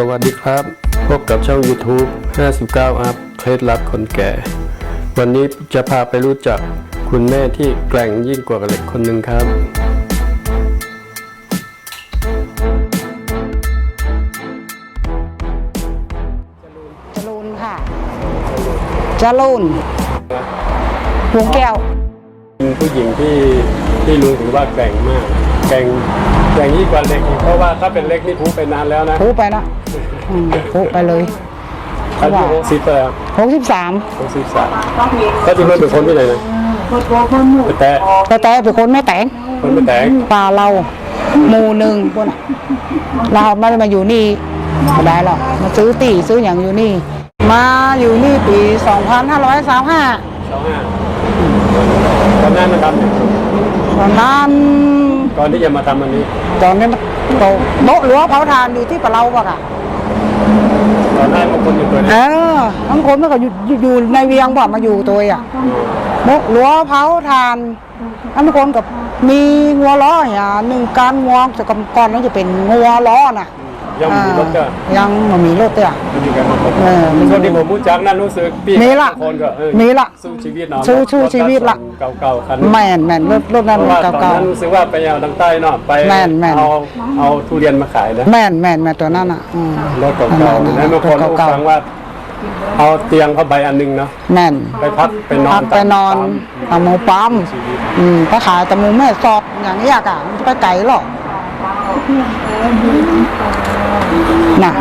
สวัสดีครับ พบกับช่อง YouTube 59 อัพเคล็ดลับคนแก่ วันนี้จะพาไปรู้จักคุณแม่ที่แกร่งยิ่งกว่าเหล็กคนหนึ่งครับ จรูนค่ะ จรูนหวงแก้ว เป็นผู้หญิงที่ที่รู้ถึงว่าแกร่งมาก แกร่งแกร่งยิ่งกว่าเหล็กอีกเพราะว่าถ้าเป็นเหล็กนี่พูไปนานแล้วนะพูไปนะอืมพูไปเลยอายุหกสิบแปดหกสิบสามหกสิบสามก็จะเป็นคนที่ไหนนะแต่แต่แต่เป็นคนไม่แต่งคนไม่แต่งป่าเราหมู่หนึ่งพวกน่ะเราไม่ได้มาอยู่นี่ไม่ได้หรอกมาซื้อตีซื้ออย่างอยู่นี่ มาอยู่นี่ปีสองพันห้าร้อยสามห้าสองห้าตอนนั้นนะครับ ตอนนั้น ก่ อนที่จะมาทำอันนี้ ตอนนั้นโตะโบ๊ะหรือว่าเผาทานอยู่ที่ป่าเราปะค่ะตอนนั้นบางคนอยู่ตัวเอนี้อบางคนมันก็อยู่อยู่อยู่ในเวียงบ่มาอยู่ตัวอะมกหลัวเผาทานอันบางคนกับมีงัวล้ออย่างหนึ่งการงัวแต่ก่อนนั้นจะเป็นงัวล้อน่ะ ยังมีรถก็อ่ายังไมันมีรถเลยอะมีกันหมดเออมีส่วนที่ผมรู้จักนั่นรู้สึกพี่มีละคนก็เออมีละสู้ชีวิตเนาะสู้สู้ชีวิตละเก่าๆคันแม่นแม่นรถรถนั้นเพราะว่าตอนเก่านั้นรู้สึกว่าไปเอาทางใต้เนาะไปแม่นแม่นเอาเอาทุเรียนมาขายนะๆแม่นแม่นแม่นตัวนั้นอะอืมรถเก่าๆแล้วบางคนรู้เก่าฟังว่าเอาเตียงผ้าใบอันหนึงเนาะๆแม่นไปพักไปนอพันกไปนอนตามตามหมูปั๊มชีวิตอืมไปขายตะมูแม่สอดอย่างเงี้ยอะมันจะไปไกลหรอก น่ะ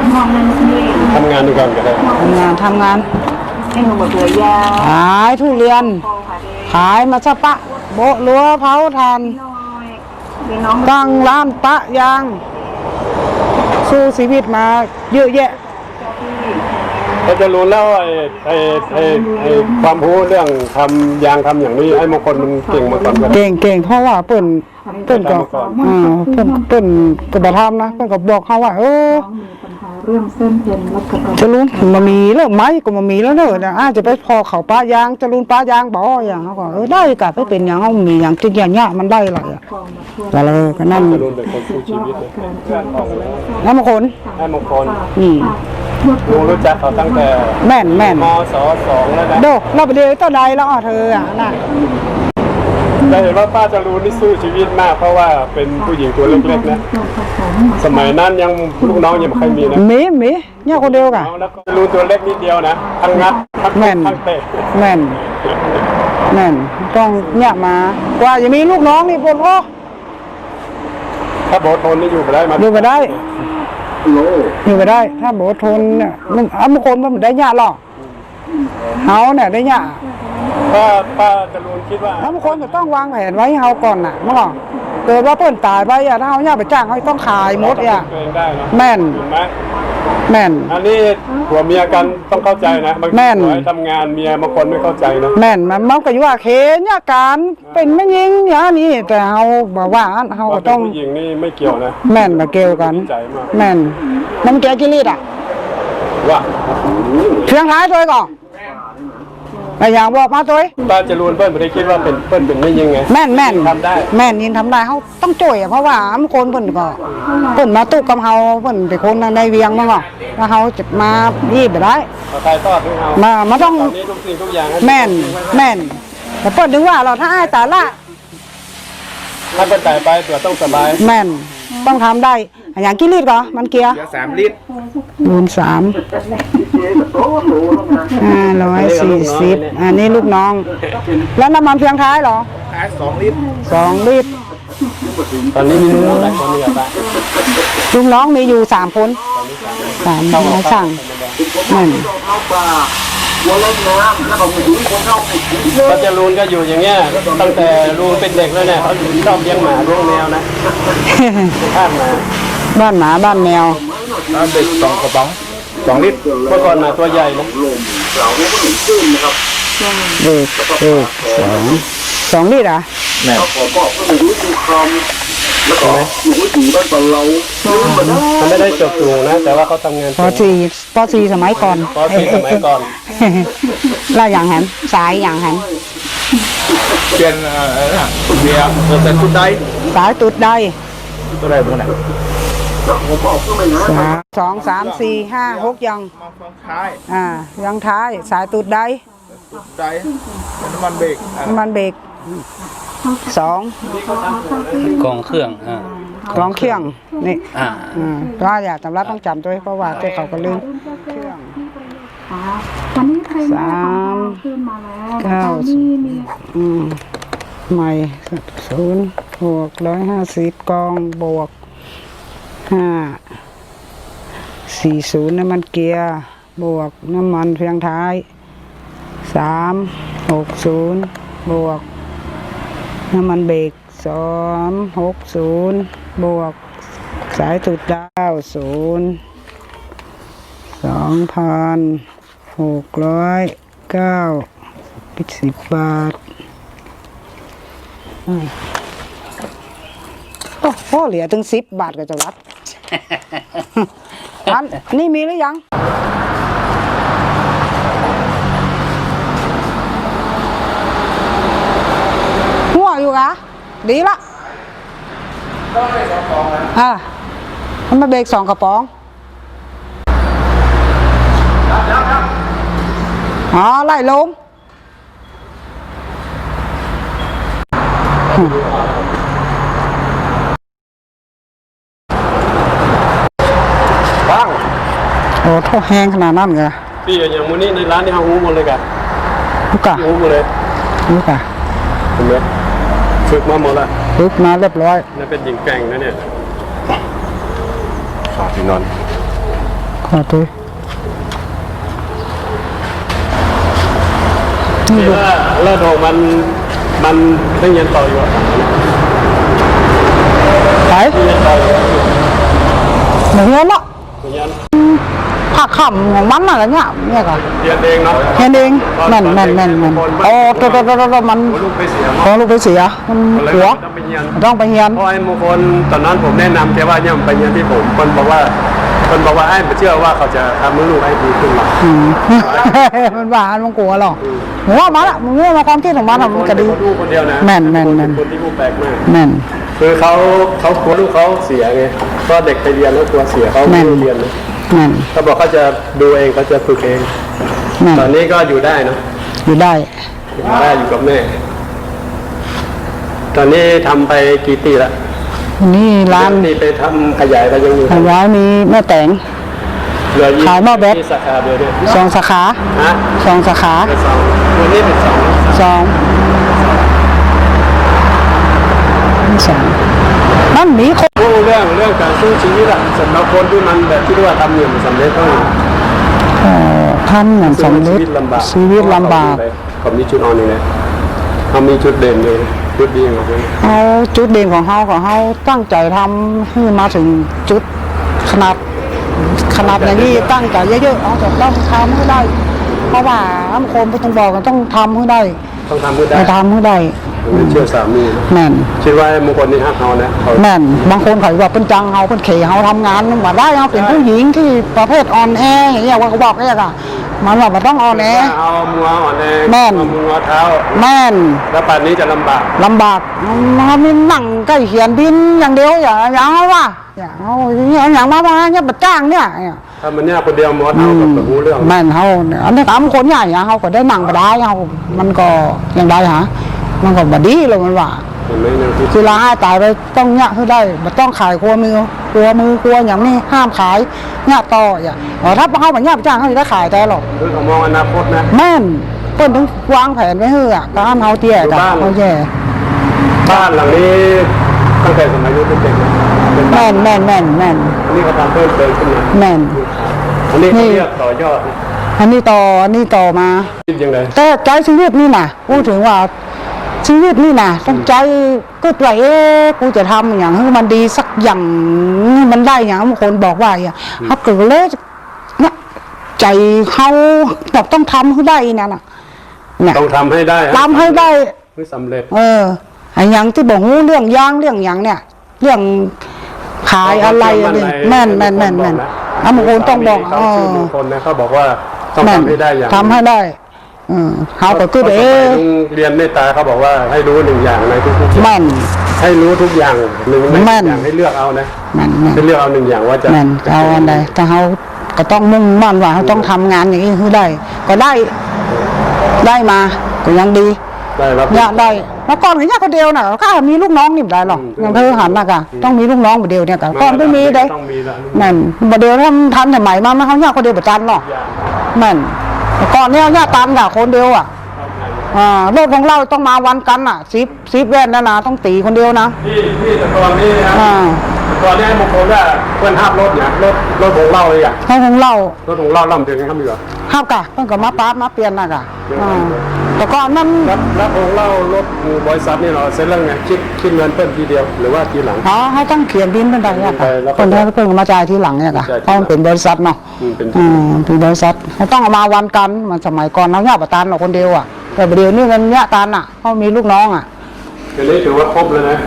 ทำงานด้วยกันก็ได้ทำงานทำงานให้หนูมาเบื่อยาขายทุเรียนพอค่ะเด็กขายมาซะปะ โบะลัวเผาทานน้อยเป็นน้องตั้งร้านปะยาง สู้ชีวิตมาเยอะแยะก็จะรู้แล้วไอ้ไอ้ไอ้ไอ้ความรู้เรื่องทำยางทำอย่างนี้ไอ้บางคนมันเก่งมาก่อนก็ได้เก่งเก่งเพราะว่าเปิ่น เปิ่นก็ทำมาก่อนอ่าเปิ่นเปิ่นก็บ่ทำนะเปิ่นก็บอกเขาว่า เออมีปัญหาเรื่องเส้นเอ็นและกระดูกจะรุนมามีแล้วไหมก็มามีแล้วเนอะอาจจะไปพอเขาปะยางจะรุนปะยางบ่อย่างเขาก็เออได้กะไปเป็นอย่างเขามีอย่างจริงอย่างเงี้ยมันได้หลายอะกองมาช่วยก็เลยก็นั่นจะรู้เป็นคนสู้ชีวิตเลยการเพื่อนแล้วบางคนไอ้บางคนนี่รู้รู้จักเขาตั้งแต่แม่นแม่นมศสองแล้วนะโดเราไปเดียวตัวใดแล้วอะเธออะน่ะ จะเห็นว่าป้าจะรู้นี่สู้ชีวิตมาก เพราะว่าเป็นผู้หญิงตัวเล็กๆนะสมัยนั้นยังลูกน้องยังไม่เคยมีนะหมีหมีเนี่ยคนเดียวกะเอาแล้วก็รู้ตัวเล็กนิดเดียวนะทั้งงัดทั้งแม่นทั้งเตะแม่นแม่นต้องเนี่ยมากว่าจะมีลูกน้องนี่ปวดพ่อถ้าโบทนนี่อยู่ไปได้มาอยู่ไปได้อยู่ไปได้ ถ้าโบทนเนี่ยมันอะบางคนมันไม่ได้ยากหรอกเฮาเนี่ยได้ยาก ป้าป้าจะรู้คิดว่าแล้วบางคนจะต้องวางแผนไว้ให้เฮาก่อนน่ะมั้งหรอเกิดว่าเปิ้นตายไปอะถ้าเฮาเนี่ยไปจ้างเขาต้องขายหมดอะตัวเองได้เนาะแม่นถูกไหมแม่น อันนี้ผัวเมียกันต้องเข้าใจนะบางทีแม่น ผัวทำงานเมียบางคนไม่เข้าใจนะแม่นมันมันก็อยู่ว่าเคเนี่ยการเป็นไม่ยิงอย่างนี้แต่เฮาบอกว่าเฮาก็ว่าเป็ต้นองผู้หญิงนี่ไม่เกี่ยวนะแม่นมาเกี่ยวกัน ใจมากแม่นน้ำแกงกิริดอะว่าเพียงท้ายตัวก่อน ไอ้อย่างบอกมาตัวป้าจะรู้เปิ้ลไม่ได้คิดว่าเป็นเปิ้ลเป็นไม่ยิงไงแม่นแม่นทำได้แม่นยินทำได้เขาต้องจ่วยอะเพราะว่าบางคนเพิ่นก็เพิ่นมาตุกกับเฮาเพิ่นเป็นคนในเวียงมั้งอะแล้วเฮาจะมานี่ไปได้เอาถ่ายทอดให้เรามามาต้องตอนนี้ทุกสิ่งทุกอย่างให้แม่นแม่นแต่เปิ้นถึงว่าเราถ้าอ้ายแต่ละถ้าเปิ้ลจ่ายไปตัวต้องสบายแม่น ต้องทำได้อะอย่างกิริดก็มันเกียร์สามลิตรรูนสามห้าร้อยสี่สิบอันนี้ลูกน้อง แล้วน้ำมันเพียงท้ายเหรอขายสองลิตรสองลิตร ตอนนี้มีหลายคนเนี่ยป้าลูกน้องมีอยู่สามคนสามนายช่างนั่น ก็จะรูนก็อยู่อย่างเงี้ยตั้งแต่รูนเป็นเด็กแล้วเนี่ยเขาชอบเลี้ยงหมาเลี้ยงแมวนะข้ามมาบ้านหมาบ้านแมวแล้วเด็กสองกระป๋องสองลิตรเมื่อก่อนหมาตัวใหญ่นะเด็กเด็กสองสองลิตรอะแม่มั นไม่ได้จบสูงนะ แต่ว่าเขาทำงานพอสี่พอสี่สมัยก่อนพอสี่สมัยก่อนแล้วอย่างหันสายอย่างหันเปลี่ยนเอ่อเบียร์เปอร์เซ็นต์ทุนได้สายตุดได้ตัวใดตัวไหนสามสองสามสี่ห้าหกยังมาฟังท้ายอ่ายังท้ายสายตูดใดใจเป็นน้ำมันเบรกอะน้ำมันเบรก สองกองเครื่องอ่า กลองเครื่องนี่อ่า อืมว่าอย่าตำรับต้องจำด้วยเพราะว่าเจ้าเขาก็ลืมเครื่องวันนี้ใครสามขึ้นมาแล้วเก้านี่มีอืมใหม่ศูนย์บวกร้อยห้าสิบกองบวกห้าสี่ศูนย์น้ำมันเกียร์ บวกน้ำมันเพียงท้ายสามหกศูนย์บวก น้ำมันเบรกสองหกศูนย์บวกสายตุดเก้าศูนย์สองพันหกร้อยเก้าสิบบาทอืมโอ้โหเหลือถึงสิบบาทก็จะวัดอันนี่มีหรือยัง อยู่กะดีละอ่ามันมาเบรกสองกระป๋องอ๋อไล่ลงบ้างโอ้โทษแห้งขนาดนั้นเหรอพี่อย่างมูนี่ในร้านนี่เขาหูหมดเลยกันลูกกะหูหมดเลยลูกกะเห็นไหม ฝึกมาหมดละลุกมาเรียบร้อยนั่นเป็นหญิงแกร่งนะเนี่ยขาที่นอนขอตัวนี่ว่าเลิศโงมันมันเพิ่งเรียนต่ออยู่อะไปเพิ่งเรียนต่ออยู่เหมือนกันละเรียน ผักขำของมันอะไรเนี่ยเนี่ยก่ะเรียนเองเนาะเห็นเองแม่นแม่นแม่นแม่นโอ้ตัวตัวตัวตัวมันหัวลูกไปเสียขอลูกไปเสียมันเลยหัวต้องไปเรียนต้องไปเรียนเพราะไอ้มงคลตอนนั้นผมแนะนำแกว่าเนี่ยไปเรียนที่ผมคนบอกว่าคนบอกว่าไอ้ไม่เชื่อว่าเขาจะทำให้ลูกให้ดีขึ้นมาอืมมันว่ามันกลัวหรอกหัวมาละมึงว่ามาความคิดของมันอะมันก็ดีเขาดูคนเดียวนะแม่นแม่นแม่นคนที่ผู้แปลกมากแม่นคือเขาเขากลัวลูกเขาเสียไงก็เด็กไปเรียนแล้วกลัวเสียเขาแม่ไม่นเรียนนะแม่นเขาบอกเขาจะดูเองเขาจะฝึกเองแม่นตอนนี้ก็อยู่ได้เนอะอยู่ได้อยู่ได้อยู่กับแม่ ตอนนี้ทำไปกี่ปีละนี่ร้านนี่ไปทำขยายก็ยังอยู่ขยายมีแม่แตงเหลือยี่ขายหม้อแบตที่สาขาเดียวเนี่ยสองสาขาฮะสองสาขาเป็นสองวันนี้เป็นสองสองสองมันมีคนพูดเรื่องเรื่องการสู้ชีวิตอะสำหรับคนที่มันแบบที่ว่าทำอยู่มันสำเร็จต้องเอ่อท่านเหมือนสำชีเร็จวิตลำบากชีวิตลำบากเขามีจุดอ่อนอยู่เลยเขามีจุดเด่นเลยจุดดีของเขาเอาจุดเด่นของเขาของเขาตั้งใจทำให้มาถึงจุดขนาดขนาดอย่างนี้ตั้งใจเยอะๆเอาจะต้องทำให้ได้ เพราะว่าบางคนไม่ต้องบอกกันต้องทำให้ได้ ต้องทำให้ได้ไปทำให้ได้ผมไม่ เชื่อสามีนะแม่นคิดว่าไอ้มงคลนี่ฮักเขานะเขาแม่นบางคนเขาว่าเป็นจังเขาเป็นเขเขาทำงานมาได้เขาเป็นผู้หญิงที่ประเภทอ่อนแออย่างเงี้ยว่าเขาบอกแค่อะมันว่ามันต้องอ่อนแอเอามัวอ่อนแอแม่นเอามัวเท้าแม่นแล้วป่านนี้จะลำบากลำบากมันมีหนังใกล้เขียนดินอย่างเดียวอย่าอย่างเอาว่าอย่างเอาอย่างอย่างมามาเนี่ยบัดจ้างเนี่ยถ้ามันเนี่ยคนเดียวมัวเท้ากับหูเรื่องแม่นเขาอันนี้ตามคนใหญ่อะเขาก็ได้หนังก็ได้เขามันก็ยังได้ฮะ มันก็บดีเลยมันว่าเห็นไหมเนี่ยที่เวลาให้ตายไปต้องเนี่ยให้ได้มันต้องขายครัวมือครัวมือครัวอย่างนี้ห้ามขายเนี่ยต่ออย่างอ๋อถ้าเขาแบบเนี่ยจ้างเขาจะได้ขายได้หรอกคือเขามองอนาคตนะแม่นเพิ่นถึงวางแผนไว้เฮ้อะการเขาเตี้ยอยู่กับบ้านเขาแย่บ้านหลังนี้ตั้งแต่สมัยยุคเด็กๆนะเป็นบ้าแม่นนแม่นแม่นแม่นอันนี้เขาทำเพิ่มเติมขึ้นมาแม่นอันนี้เขานี่เรียกต่อยอดนะอันนี้ต่ออันนี้ต่อมาคิดยังไงแต่ใจชีวิตนี่นะพูดถึงว่า ชีวิตนี่นะต้องใจก็ตัวเอ๊ะกูจะทำอย่างให้มันดีสักอย่างมันได้อย่างบางคนบอกว่าอย่างเขาเกิดเลยเนี่ยใจเขาแบบต้องทำให้ได้นั่นน่ะเนี่ยต้องทำให้ได้ทำให้ได้เพื่อสำเร็จ เออไอ้อย่างที่บอกงูเรื่องยางเรื่องอย่างเนี่ย เรื่องขายอะไรอะไรแม่นแม่นแม่นแม่นอะบางคนต้องบอกเขาเอชื่ออมงคลนะเขาบอกว่าต้องแม่นทำให้ได้อย่างทำให้ได้เออเฮาก็คือเด้โรงเรียนเมตตาเขาบอกว่าให้รู้หนึ่งอย่างในทุกๆอย่างแม่น ให้รู้ทุกอย่างหนึ่งแม่น อย่างให้เลือกเอานะแม่นแม่นให้เลือกเอาหนึ่งอย่างว่าจะแม่นเอาอันใดแต่เฮาก็ต้องมุ่งมั่นว่าเฮาต้องทำงานอย่างนี้ให้ได้ ก็ได้ ได้มาก็ยังดีได้รับ เนี่ยได้เมื่อก่อนก็เนี่ยคนเดียวน่ะก็มีลูกน้องนี่บ่ได้หรอกอย่างเธอหันน่ะก็ต้องมีลูกน้องบ่เดียวเนี่ยก็ก่อนไม่มีเด้ ต้องมีละแม่นบ่เดียวทำทันสมัยมามันเขาเนี่ยคนเดียวบ่จันหรอกแม่น แต่ก่อนเนี่ยเนี่ยตันกับคนเดียวอะอ่ารถของเราต้องมาวันกันอะซิปซิปแว่นนะนะต้องตีคนเดียวนะที่ที่แต่ก่อนนี่นะอ่าแต่ก่อนนี่ให้บางคนว่าเพื่อนห้ามรถเนี่ยรถรถของเราเลยอะให้ของเรารถของเราล่ำถึงครับอยู่อะห้ามกะเพิ่นก็มาปาดมาเปลี่ยนน่ะกะอ่า แต่ก่อนมันแล้วแล้วของเรารถบริษัทนี่เราเซ็นเรื่องไงคิดคิดเงินเพิ่มทีเดียวหรือว่าทีหลัง อ๋อเขาต้องเขียนบินเป็นใดเนี่ยไปค่ะแล้วก็คนที่เพิ่งมาจ่ายทีหลังเนี่ยค่ะจ่ายทีหลังเพราะมันเป็นบริษัทเนาะอืมเป็นอืมเป็นบริษัทเขาต้องเอามาวันกันมันสมัยก่อนเราเนี่ยประตานเราคนเดียวอะแต่ประเดี๋ยวนี้มันเนี่ยตันอะเขามีลูกน้องอะอันนี้ถือว่าครบเลยนะ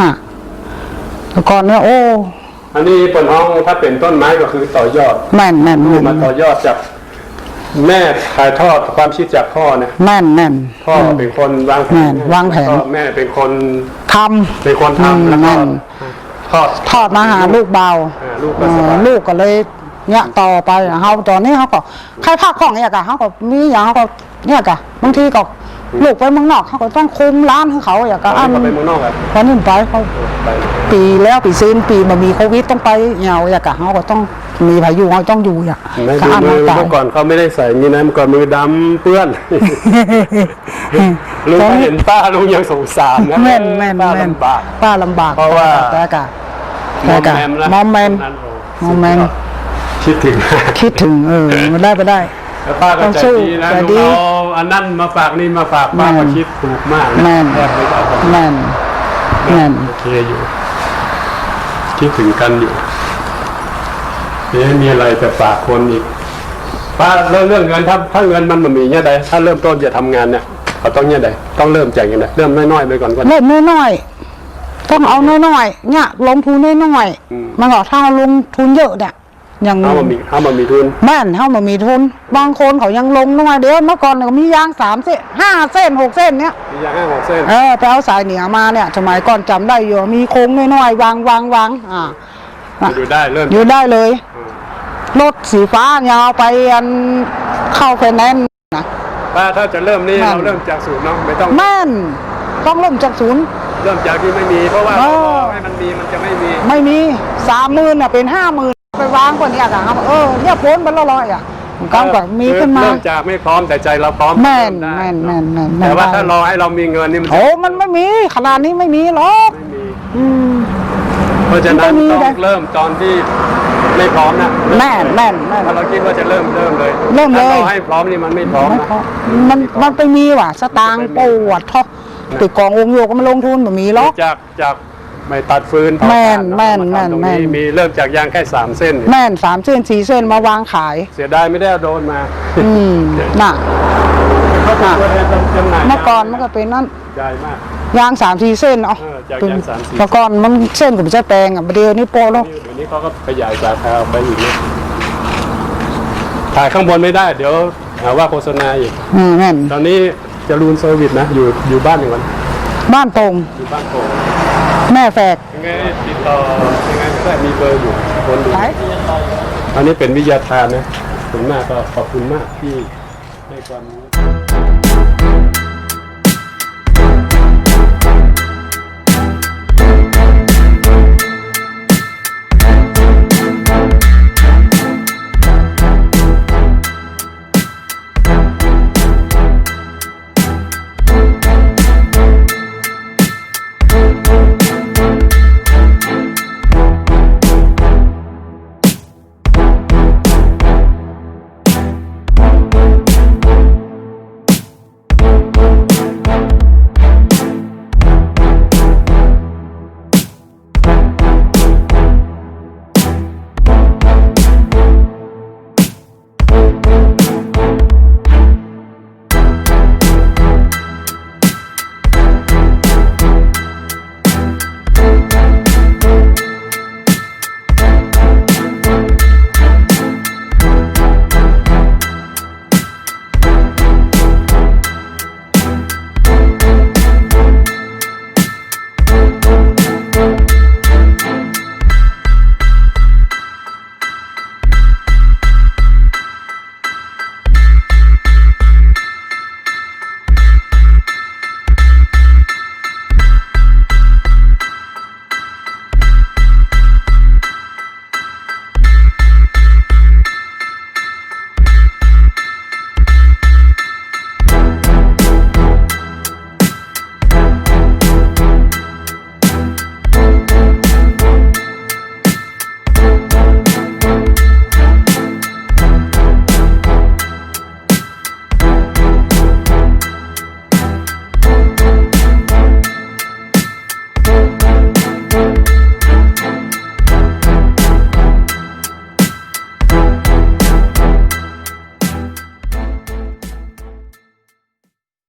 น่ะแต่ก่อนเนี่ยโอ้อันนี้เปิดห้องถ้าเป็นต้นไม้ก็คือต่อยอดแม่นแม่นแม่นมาต่อยอดจาก แม่ถ่ายทอดความคิดจากพ่อนะแม่นแม่นพ่อเป็นคนวางแผแม่นนวางแผนล้วก็แม่เป็นคนทเป็นคนอืมทำแล้วก็แม่นทอดำทอดมาหาลูกเบาอ่าลูกก็เอสอบายลูกก็เลยเนี่ยต่อไปอะเฮาตอนนี้เขาก็ใครภาคของเนี่ยกะเขาก็มีอย่างเขาก็เนี่ยกะบางทีก็ลูกไปเมืองนอกเขาก็ต้องคุมร้านให้เขาอย่างตกะอนอันี้นเขาไปเมืองนอกอะตอนนี้ไปเขาไปปีแล้วปีซีนปีมามีโควิดต้องไปเหงาอย่างกะเขาก็ต้อง มีพายุเขาต้องอยู่อย่างไม่กะดูอันมืนั้อนไปเมื่อก่อนเขาไม่ได้ใส่อย่างนี้นะเมื่อก่อนมือดำเปื้อนลุงตอนนี้เห็นป้าลุงยังสงสารนะแม่นแม่นป้าแม่นลำบากป้าลำบากเพราะว่าแต่กะมแต่อมกะแมมนะมอมแมมนั่นโมอมแมมคิดถึงคิดถึงเออมันได้ไปได้แล้วป้าก็ต้องใจสู้ดีนะใจลุงดีเอาอันนั้นมาฝากนี่มาฝากป้าแม่ก็นคิดถูกมากแม่นแทบไม่ได้แม่นแม่นโอเคอยู่คิดถึงกันอยู่ เอ๊ะมีอะไรจะฝากคนอีกป้าเรื่องเรื่องเงินถ้าถ้าเงินมันมันมีเนี่ยใดถ้าเริ่มต้นจะทำงานเนี่ยเขาต้องเนี่ยใดต้องเริ่มจากอย่างไรเริ่มน้อยๆไปก่อนก่อนเล่นน้อยๆต้องเอาน้อยๆเนี่ยลงทุนน้อยอืมๆมันก็ถ้าเราลงทุนเยอะเนี่ยอย่างถ้ามันมีถ้ามันมีทุนแม่นเขามามีทุน บางคนเขายังลงน้อยเดี๋ยวเมื่อก่อนเนี่ยก็มียางสามเส้นห้าเส้นหกเส้นเนี้ยมีอย่างห้าหกเส้นเออไปเอาสายเหนียวมาเนี่ยสมัยก่อนจำได้อยู่มีโค้งน้อยๆวางวางวางอ่าอยู่ได้เริ่มอยู่ได้เลย รถสีฟ้ายาวไปอันเข้าไฟแนนซ์นะป้าถ้าจะเริ่มนี่แม่นเราเริ่มจากศูนย์เนาะไม่ต้องแม่นต้องเริ่มจากศูนย์เริ่มจากที่ไม่มี เพราะว่าเออให้มันมีมันจะไม่มี ไม่มีสามหมื่นอะเป็นห้าหมื่นไปวางกว่านี้อะครับเออเนี่ยพ้นไปละร้อยอะก็แบบมีขึ้นมาเริ่มจากไม่พร้อมแต่ใจเราพร้อมแม่นเริ่ได้แม่นแม่นแม่นแม่นแต่ว่าได้ถ้ารอให้เรามีเงินนี่มันโอ้มันไม่มีขนาดนี้ไม่มีหรอกไม่มีอืมเพราะฉะนั้นไม่มีต้องเลยเริ่มตอนที่ ไม่พร้อมนะแม่นแม่นแม่น ถ้าเราคิดว่าจะเริ่มเริ่มเลยเริ่มเลย ถ้าเราให้พร้อมนี่มันไม่พร้อมไม่นะ พอมันมันไปมีว่ะ สตางค์ปวดท้อติดกององค์โยก็มาลงทุนแบบมีหรอก จากจากไม่ตัดฟืนเผาแม่นถ่าแม่นล้วาแม่นทำตรงแม่น มีเริ่มจากยางแค่สามเส้น แม่นสามเส้นสี่เส้นมาวางขาย เสียดายไม่ได้เอาโดรนมาอืมน่ะเขาเป็นตัวแทนจำหน่ายเมื่อก่อนมันก็เป็นนั่น ใหญ่มาก ยางสามสี่เส้นเนาะเออจากยางสามสี่เมื่อก่อนมันเส้นกับใช้แปลงอะประเดี๋ยวนี้โปรแล้วเดี๋ยวนี้เขาก็ขยายสาขาออกไปอีกนะถ่ายข้างบนไม่ได้ เดี๋ยวหาว่าโฆษณาอีก อืมแม่นตอนนี้จรูนเซอร์วิสนะ อยู่อยู่บ้านหนึ่งวันบ้านตรงอยู่บ้านโป่งแม่แฝกยังไงติดต่อยังไงก็ได้มีเบอร์อยู่คนดูไหนอันนี้เป็นวิทยาทานนะขอบคุณมากก็ขอบคุณมากที่ให้ความรู้